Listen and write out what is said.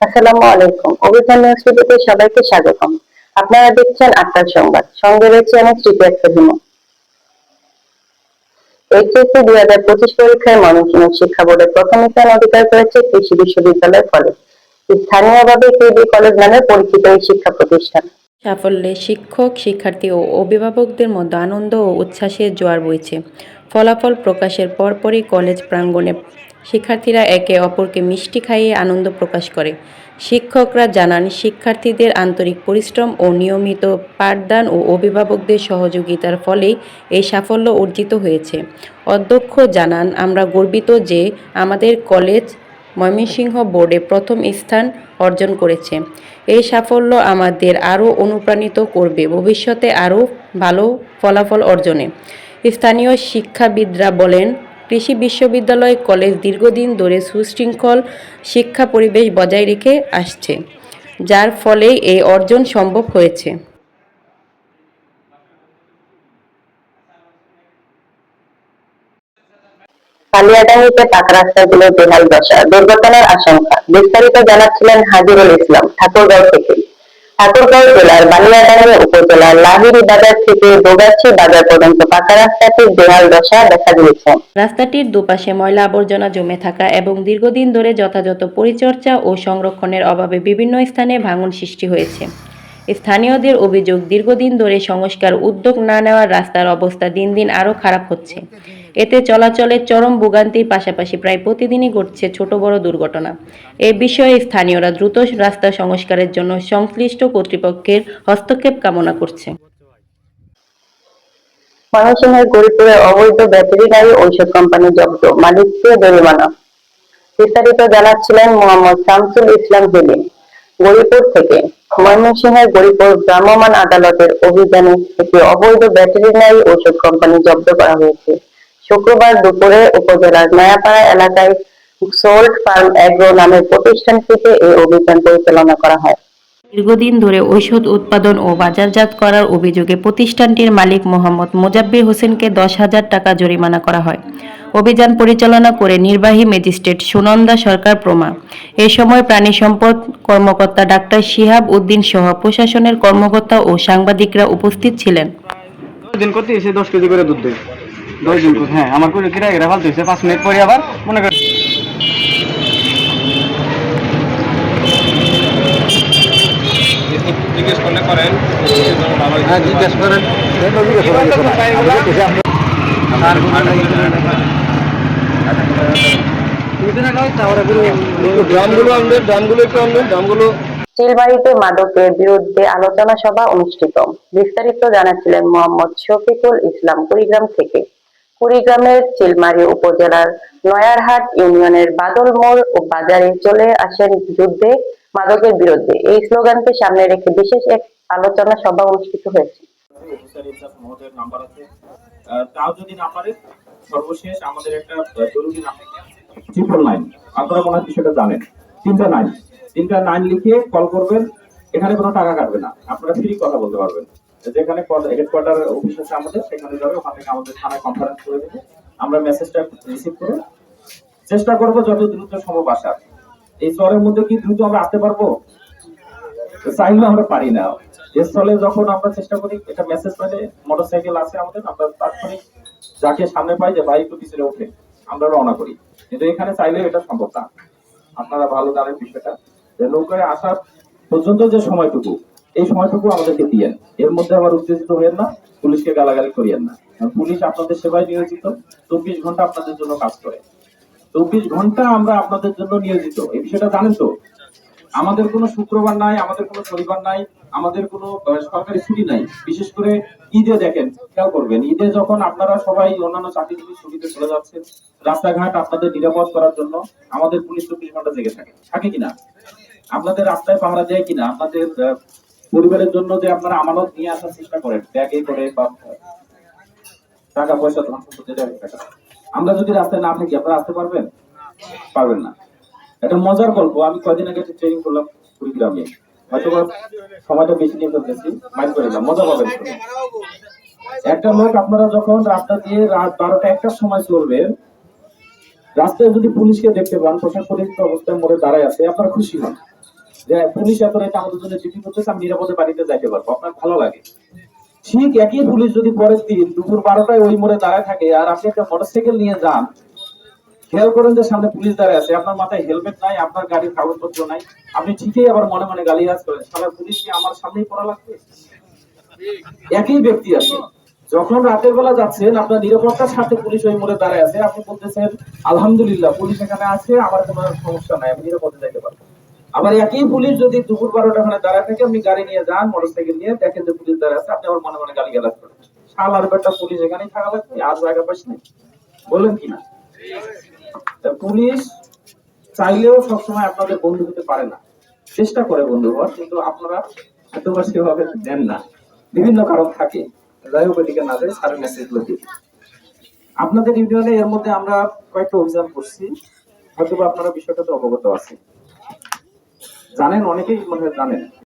আসসালামু আলাইকুম। অভিযান নিউজ সবাইকে স্বাগতম। আপনারা দেখছেন সংবাদ। সঙ্গে রয়েছে আমি স্মৃতি এইচএসসি দুই হাজার পঁচিশ পরীক্ষায় ময়মনসিংহ শিক্ষা বোর্ডের প্রথম স্থান অধিকার করেছে কৃষি বিশ্ববিদ্যালয় কলেজ। স্থানীয়ভাবে কেবি কলেজ নামে পরিচিত এই শিক্ষা প্রতিষ্ঠান। সাফল্যে শিক্ষক, শিক্ষার্থী ও অভিভাবকদের মধ্যে আনন্দ ও উচ্ছ্বাসের জোয়ার বইছে। ফলাফল প্রকাশের পরপরই কলেজ প্রাঙ্গণে শিক্ষার্থীরা একে অপরকে মিষ্টি খাইয়ে আনন্দ প্রকাশ করে। শিক্ষকরা জানান, শিক্ষার্থীদের আন্তরিক পরিশ্রম ও নিয়মিত পাঠদান ও অভিভাবকদের সহযোগিতার ফলেই এই সাফল্য অর্জিত হয়েছে। অধ্যক্ষ জানান, আমরা গর্বিত যে আমাদের কলেজ ময়মনসিংহ বোর্ডে প্রথম স্থান অর্জন করেছে। এই সাফল্য আমাদের আরও অনুপ্রাণিত করবে। ভবিষ্যতে আরও ভালো ফলাফল অর্জনে। স্থানীয় শিক্ষাবিদরা বলেন, কৃষি বিশ্ববিদ্যালয় কলেজ দীর্ঘদিন ধরে সুশৃঙ্খল শিক্ষা পরিবেশ বজায় রেখে আসছে, যার ফলে এই অর্জন সম্ভব হয়েছে। কালিয়াডাঙ্গিতে পাকা রাস্তাগুলো বেহাল দশা দুর্ঘটনার আশঙ্কা। বিস্তারিত জানাচ্ছিলেন হাজিরুল ইসলাম, ঠাকুরগাঁও থেকে। ঠাকুরগাঁও জেলার বানিয়াডাঙ্গি উপজেলার লাহিড়ি বাজার থেকে দোগাছি বাজার পর্যন্ত পাকা রাস্তাটির বেহাল দশা দেখা দিয়েছে। রাস্তাটির দুপাশে ময়লা আবর্জনা জমে থাকা এবং দীর্ঘদিন ধরে যথাযথ পরিচর্যা ও সংরক্ষণের অভাবে বিভিন্ন স্থানে ভাঙন সৃষ্টি হয়েছে। স্থানীয়দের অভিযোগ, দীর্ঘদিন ধরে সংস্কার উদ্যোগ না নেওয়ার রাস্তার অবস্থা দিন দিন আরও খারাপ হচ্ছে। এতে চলাচলের চরম ভোগান্তির পাশাপাশি প্রায় প্রতিদিনই ঘটছে ছোট বড় দুর্ঘটনা। এ বিষয়ে স্থানীয়রা দ্রুত রাস্তা সংস্কারের জন্য সংশ্লিষ্ট কর্তৃপক্ষের হস্তক্ষেপ কামনা করছে। ময়মনসিংহের অবৈধ ব্যাটারি গাড়ি কোম্পানি জব্দ মালিককে জরিমানা। বিস্তারিত জানাচ্ছিলেন মোহাম্মদ শামসুল ইসলাম জলিম গরিপুর থেকে ময়মনসিংহের গরিপুর ভ্রাম্যমাণ আদালতের অভিযানে একটি অবৈধ ব্যাটারি গাড়ি ঔষধ কোম্পানি জব্দ করা হয়েছে। শুক্রবার দুপুরে উপজেলার নয়াপাড়া এলাকায় সোল্ট ফার্ম এগ্রো নামের প্রতিষ্ঠানটিতে এই অভিযান পরিচালনা করা হয়। দীর্ঘদিন ধরে ঔষধ উৎপাদন ও বাজারজাত করার অভিযোগে প্রতিষ্ঠানটির মালিক মোহাম্মদ মোজাব্বির হোসেনকে দশ হাজার টাকা জরিমানা করা হয়। অভিযান পরিচালনা করে নির্বাহী ম্যাজিস্ট্রেট সুনন্দা সরকার প্রমা। এ সময় প্রাণী সম্পদ কর্মকর্তা ডাক্তার শিহাব উদ্দিন সহ প্রশাসনের কর্মকর্তা ও সাংবাদিকরা উপস্থিত ছিলেন। দিন করতে এসে দশ কেজি করে দুধ দেয়? দশ দিন করে হ্যাঁ আমার করে কিরা এরা ফালতে হয়েছে পাঁচ মিনিট পরে আবার মনে করেন জিজ্ঞেস করলে করেন হ্যাঁ জিজ্ঞেস করেন। ড্রামগুলো আনবেন ড্রামগুলো একটু আনবেন ড্রামগুলো চিলমারিতে মাদকের বিরুদ্ধে আলোচনা সভা অনুষ্ঠিত। বিস্তারিত জানাচ্ছিলেন মোহাম্মদ শফিকুল ইসলাম কুড়িগ্রাম থেকে। কুড়িগ্রামের চিলমারি উপজেলার নয়ারহাট ইউনিয়নের বাদল মোড় ও বাজারে চলে আসেন যুদ্ধে, মাদকের বিরুদ্ধে। এই স্লোগানকে সামনে রেখে বিশেষ এক আলোচনা সভা অনুষ্ঠিত হয়েছে। তাও যদি না পারে সর্বশেষ আমাদের একটা জরুরি ট্রিপল নাইন আপনারা মনে হয় বিষয়টা জানেন। তিনটা নাইন তিনটা নাইন লিখে কল করবেন। এখানে কোনো টাকা কাটবে না। আপনারা ফ্রি কথা বলতে পারবেন। যেখানে হেডকোয়ার্টার অফিস আছে আমাদের, সেখানে যাবে, ওখান থেকে আমাদের থানায় কনফারেন্স করে দেবে। আমরা মেসেজটা রিসিভ করে চেষ্টা করব যত দ্রুত সম্ভব আসার। এই শহরের মধ্যে কি দ্রুত আমরা আসতে পারব? চাইলে আমরা পারি না। এর ফলে যখন আমরা চেষ্টা করি এটা মেসেজ পেলে মোটরসাইকেল আছে আমাদের, আমরা তাৎক্ষণিক যাকে সামনে পাই যে বাইক পিছনে ওঠে আমরা রওনা করি। কিন্তু এখানে চাইলে এটা সম্ভব না। আপনারা ভালো জানেন বিষয়টা। যে নৌকায় আসার পর্যন্ত যে সময়টুকু এই সময়টুকু আমাদেরকে দিয়েন। এর মধ্যে আবার উত্তেজিত হয়েন না, পুলিশকে গালাগালি করিয়েন না। পুলিশ আপনাদের সেবায় নিয়োজিত, চব্বিশ ঘণ্টা আপনাদের জন্য কাজ করে। চব্বিশ ঘণ্টা আমরা আপনাদের জন্য নিয়োজিত। এই বিষয়টা জানেন তো? আমাদের কোনো শুক্রবার নাই, আমাদের কোনো শনিবার নাই, আমাদের কোনো সরকারি ছুটি নাই। বিশেষ করে ঈদে দেখেন, খেয়াল করবেন, ঈদে যখন আপনারা সবাই অন্যান্য চাকরিজীবী ছুটিতে চলে যাচ্ছেন, রাস্তাঘাট আপনাদের নিরাপদ করার জন্য আমাদের পুলিশ চব্বিশ ঘণ্টা জেগে থাকে। থাকে কিনা? আপনাদের রাস্তায় পাহারা দেয় কিনা? আপনাদের পরিবারের জন্য যে আপনারা আমানত নিয়ে আসার চেষ্টা করেন, ব্যাগে করে বা টাকা পয়সা আমরা যদি রাস্তায় না থাকি, আপনারা আসতে পারবেন? পারবেন না। একটা মজার গল্প, আমি কয়দিন আগে ট্রেনিং করলাম কুড়িগ্রামে। হয়তো সময়টা বেশি নিয়ে ফেলতেছি মাইন্ড করে দিলাম মজা পাবেন। একটা লোক আপনারা যখন রাস্তা দিয়ে রাত বারোটা একটার সময় চলবে রাস্তায় যদি পুলিশকে দেখতে পান পরিহিত অবস্থায় মোড়ে দাঁড়ায় আছে, আপনারা খুশি হন। পুলিশ এত রাতে আমাদের জন্য ডিউটি করতেছে, আমি নিরাপদে বাড়িতে যাইতে পারব। আপনার ভালো লাগে। ঠিক একই পুলিশ যদি পরের দিন দুপুর বারোটায় ওই মোড়ে দাঁড়ায় থাকে আর আপনি একটা মোটরসাইকেল নিয়ে যান, খেয়াল করেন যে সামনে পুলিশ দাঁড়ায় আছে। আপনার মাথায় হেলমেট নাই, আপনার গাড়ির কাগজপত্র নাই। আপনি ঠিকই আবার মনে মনে গালিয়াজ করেন সারা পুলিশ কি আমার সামনেই পড়া লাগবে? একই ব্যক্তি আছে। যখন রাতের বেলা যাচ্ছেন, আপনার নিরাপত্তার সাথে পুলিশ ওই মোড়ে দাঁড়ায় আছে। আপনি বলতেছেন, আলহামদুলিল্লাহ, পুলিশ এখানে আছে, আমার কোনো সমস্যা নাই, আমি নিরাপদে যাইতে পারব। আবার একই পুলিশ যদি দুপুর বারোটা ওখানে দাঁড়ায় থাকে, আপনি গাড়ি নিয়ে যান, মোটরসাইকেল নিয়ে দেখেন যে পুলিশ দাঁড়ায় আছে, আপনি আবার মনে মনে গালি গালাজ করেন। শালার বেটা পুলিশ এখানেই থাকা লাগবে আর জায়গা পাস নাই বললেন কিনা তা পুলিশ চাইলেও সবসময় আপনাদের বন্ধু হতে পারে না। চেষ্টা করে বন্ধু হওয়ার, কিন্তু আপনারা এতবার সেভাবে দেন না। বিভিন্ন কারণ থাকে। যাই হোক, এদিকে না যায় সারের মেসেজ দিই। আপনাদের ইউনিয়নে এর মধ্যে আমরা কয়েকটা অভিযান করছি। হয়তো আপনারা বিষয়টা তো অবগত আছেন। জানেন অনেকেই মনে হয় জানেন।